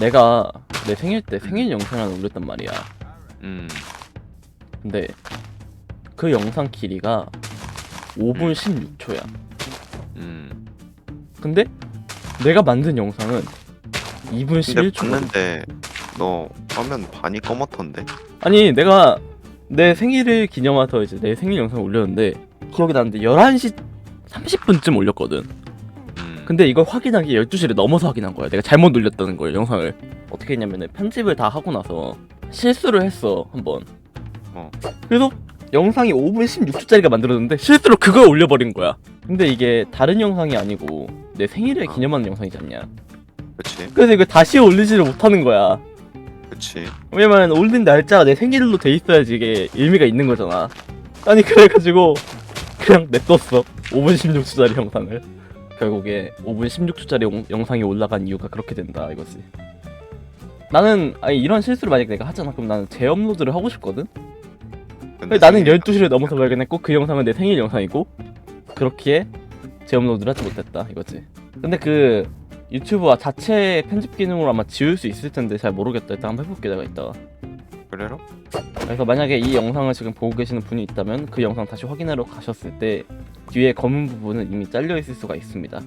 내가 내 생일 때 생일 영상을 올렸단 말이야. 음. 근데 그 영상 길이가 5분 16초야. 음. 근데 내가 만든 영상은 2분 근데 11초. 봤는데 너 화면 반이 검었던데? 아니 내가 내 생일을 기념해서 이제 내 생일 영상을 올렸는데 기억이 나는데 11시 30분쯤 올렸거든. 음. 근데 이걸 확인하기 12시를 넘어서 확인한 거야. 내가 잘못 올렸다는 거예요, 영상을. 어떻게 했냐면은 편집을 다 하고 나서 실수를 했어, 한번. 어. 그래서 영상이 5분 16초짜리가 만들어졌는데 실수로 그걸 올려버린 거야. 근데 이게 다른 영상이 아니고 내 생일을 어. 기념하는 영상이지 않냐. 그치? 그래서 이걸 다시 올리지를 못하는 거야. 그치? 왜냐면 올린 날짜가 내 생일로 돼 있어야지 이게 의미가 있는 거잖아. 아니 그래가지고 그냥 냅뒀어. 5분 16초짜리 영상을. 결국에 5분 16초짜리 영상이 올라간 이유가 그렇게 된다 이거지. 나는 아니 이런 실수를 만약 내가 하잖아 그럼 나는 재업로드를 하고 싶거든. 근데 나는 생일이 12시를 넘어서 발견했고 그 영상은 내 생일 영상이고 그렇기에 재업로드를 하지 못했다 이거지. 근데 그 유튜브 자체 편집 기능으로 아마 지울 수 있을 텐데 잘 모르겠다. 일단 한번 해볼게 내가 이따가. 그래로? 그래서 만약에 이 영상을 지금 보고 계시는 분이 있다면 그 영상 다시 확인하러 가셨을 때 뒤에 검은 부분은 이미 잘려 있을 수가 있습니다.